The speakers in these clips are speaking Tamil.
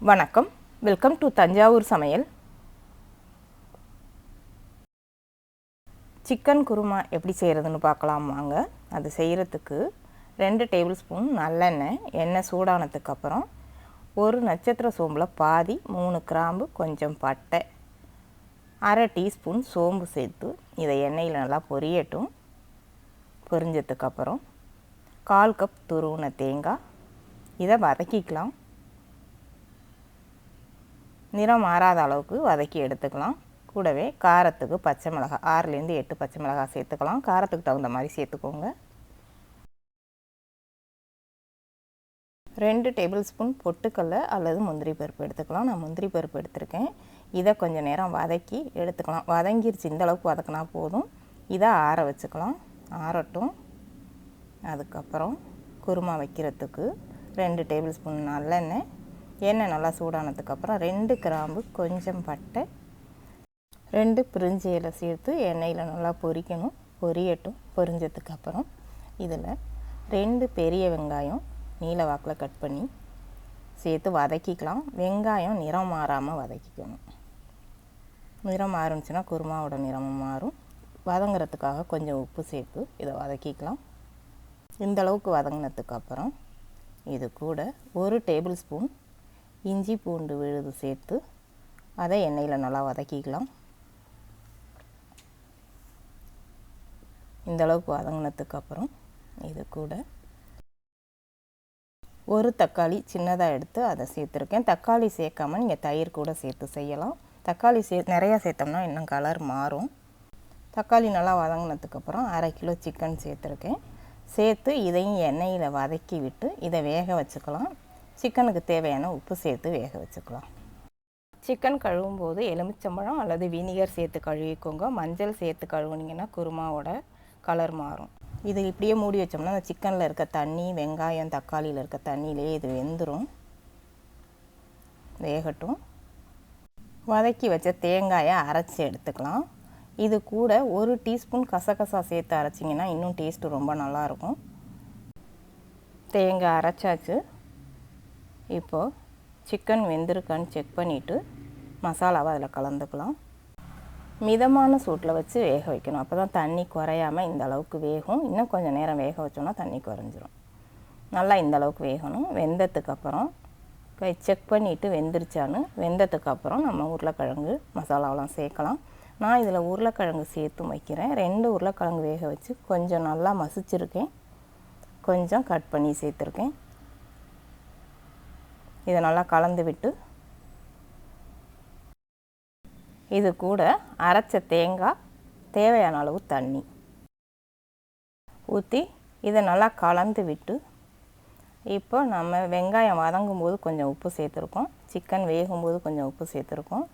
வணக்கம். வெல்கம் டு தஞ்சாவூர் சமையல். சிக்கன் குருமா எப்படி செய்கிறதுன்னு பார்க்கலாம் வாங்க. அது செய்கிறதுக்கு ரெண்டு டேபிள் ஸ்பூன் நல்லெண்ணெய் எண்ணெய் சூடானதுக்கப்புறம் ஒரு நட்சத்திர சோம்பில் பாதி மூணு கிராம்பு கொஞ்சம் பட்டை அரை டீஸ்பூன் சோம்பு சேர்த்து இதை எண்ணெயில் நல்லா பொரியட்டும். பொரிஞ்சதுக்கப்புறம் கால் கப் துருவின தேங்காய். இதை வதக்கிக்கலாம். நிறம் மாறாத அளவுக்கு வதக்கி எடுத்துக்கலாம். கூடவே காரத்துக்கு பச்சை மிளகாய் ஆறுலேருந்து எட்டு பச்சை மிளகாய் சேர்த்துக்கலாம். காரத்துக்கு தகுந்த மாதிரி சேர்த்துக்கோங்க. ரெண்டு டேபிள் ஸ்பூன் பொட்டுக்கல்ல அல்லது முந்திரி பருப்பு எடுத்துக்கலாம். நான் முந்திரி பருப்பு எடுத்திருக்கேன். இதை கொஞ்சம் நேரம் வதக்கி எடுத்துக்கலாம். வதங்கிருச்சு. இந்த அளவுக்கு வதக்கினா போதும். இதை ஆற வச்சுக்கலாம். ஆறட்டும். அதுக்கப்புறம் குருமா வைக்கிறதுக்கு ரெண்டு டேபிள் ஸ்பூன் நல்லெண்ணெய் எண்ணெய் நல்லா சூடானதுக்கப்புறம் ரெண்டு கிராம்பு கொஞ்சம் பட்டை ரெண்டு பிரிஞ்சி இலை சேர்த்து எண்ணெயில் நல்லா பொரிக்கணும். பொரியட்டும் பொரிஞ்சதுக்கப்புறம் இதில் ரெண்டு பெரிய வெங்காயம் நீல வாக்கில் கட் பண்ணி சேர்த்து வதக்கிக்கலாம். வெங்காயம் நிறம் மாறாமல் வதக்கிக்கணும். நிறம் மாறுனுச்சுன்னா குருமாவோட நிறமும் மாறும். வதங்குறதுக்காக கொஞ்சம் உப்பு சேர்த்து இதை வதக்கிக்கலாம். இந்த அளவுக்கு வதங்கினதுக்கப்புறம் இது கூட ஒரு டேபிள் ஸ்பூன் இஞ்சி பூண்டு விழுது சேர்த்து அதை எண்ணெயில் நல்லா வதக்கிக்கலாம். இந்த அளவுக்கு வதங்கினதுக்கப்புறம் இது கூட ஒரு தக்காளி சின்னதாக எடுத்து அதை சேர்த்துருக்கேன். தக்காளி சேர்க்காம நீங்கள் தயிர் கூட சேர்த்து செய்யலாம். தக்காளி சே நிறையா சேர்த்தோம்னா இன்னும் கலர் மாறும். தக்காளி நல்லா வதங்கினதுக்கப்புறம் அரை கிலோ சிக்கன் சேர்த்துருக்கேன். சேர்த்து இதையும் எண்ணெயில் வதக்கி விட்டு இதை வேக வச்சுக்கலாம். சிக்கனுக்கு தேவையான உப்பு சேர்த்து வேக வச்சுக்கலாம். சிக்கன் கழுவும் போது எலுமிச்சம்பழம் அல்லது வினிகர் சேர்த்து கழுவிக்கோங்க. மஞ்சள் சேர்த்து கழுவுனீங்கன்னா குருமாவோட கலர் மாறும். இது இப்படியே மூடி வச்சோம்னா அந்த சிக்கனில் இருக்க தண்ணி வெங்காயம் தக்காளியில் இருக்க தண்ணியிலே இது வெந்துடும் வேகட்டும். வதக்கி வச்ச தேங்காயை அரைச்சி எடுத்துக்கலாம். இது கூட ஒரு டீஸ்பூன் கசகசா சேர்த்து அரைச்சிங்கன்னா இன்னும் டேஸ்ட்டு ரொம்ப நல்லாயிருக்கும். தேங்காய் அரைச்சாச்சு. இப்போது சிக்கன் வெந்திருக்கான்னு செக் பண்ணிவிட்டு மசாலாவை அதில் கலந்துக்கலாம். மிதமான சூட்டில் வச்சு வேக வைக்கணும். அப்போ தான் தண்ணி குறையாமல் இந்த அளவுக்கு வேகும். இன்னும் கொஞ்சம் நேரம் வேக வச்சோன்னா தண்ணி குறைஞ்சிரும். நல்லா இந்த அளவுக்கு வேகணும். வெந்ததுக்கப்புறம் செக் பண்ணிவிட்டு வெந்துருச்சான்னு வெந்ததுக்கப்புறம் நம்ம உருளைக்கிழங்கு மசாலாவெலாம் சேர்க்கலாம். நான் இதில் உருளைக்கிழங்கு சேர்த்து வைக்கிறேன். ரெண்டு உருளைக்கிழங்கு வேக வச்சு கொஞ்சம் நல்லா மசிச்சிருக்கேன். கொஞ்சம் கட் பண்ணி சேர்த்துருக்கேன். இதை நல்லா கலந்து விட்டு இது கூட அரைச்ச தேங்காய் தேவையான அளவு தண்ணி ஊற்றி இதை நல்லா கலந்து விட்டு இப்போ நம்ம வெங்காயம் வதங்கும் போது கொஞ்சம் உப்பு சேர்த்துருக்கோம். சிக்கன் வேகும்போது கொஞ்சம் உப்பு சேர்த்துருக்கோம்.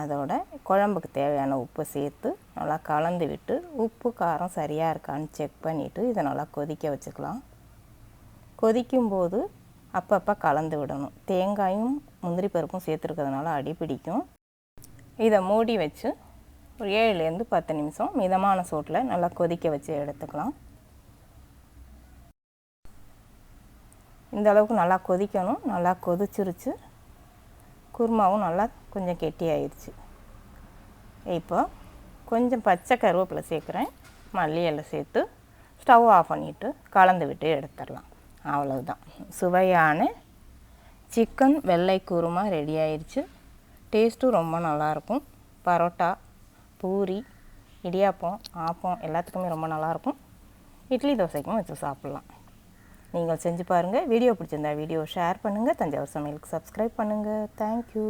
அதோட குழம்புக்கு தேவையான உப்பு சேர்த்து நல்லா கலந்து விட்டு உப்பு காரம் சரியாக இருக்கான்னு செக் பண்ணிவிட்டு இதை நல்லா கொதிக்க வச்சுக்கலாம். கொதிக்கும்போது அப்பப்போ கலந்து விடணும். தேங்காயும் முந்திரி பருப்பும் சேர்த்துருக்கிறதுனால அடி பிடிக்கும். இதை மூடி வச்சு ஒரு ஏழுலேருந்து பத்து நிமிஷம் மிதமான சூட்டில் நல்லா கொதிக்க வச்சு எடுத்துக்கலாம். இந்த அளவுக்கு நல்லா கொதிக்கணும். நல்லா கொதிச்சிருச்சு. குருமாவும் நல்லா கொஞ்சம் கெட்டியாயிருச்சு. இப்போ கொஞ்சம் பச்சை கருவேப்பிலை சேர்க்குறேன். மல்லி எல்லாம் சேர்த்து ஸ்டவ் ஆஃப் பண்ணிவிட்டு கலந்து விட்டு எடுத்துடலாம். அவ்வளவுதான். சுவையான சிக்கன் வெள்ளை குருமா ரெடி ஆயிடுச்சு டேஸ்ட்டும் ரொம்ப நல்லாயிருக்கும் பரோட்டா பூரி இடியாப்பம் ஆப்பம் எல்லாத்துக்குமே ரொம்ப நல்லாயிருக்கும் இட்லி தோசைக்கும் வச்சு சாப்பிட்லாம். நீங்கள் செஞ்சு பாருங்கள் வீடியோ பிடிச்சிருந்தா வீடியோ ஷேர் பண்ணுங்கள் தஞ்சாவூர் சமையலுக்கு சப்ஸ்கிரைப் பண்ணுங்கள் தேங்க்யூ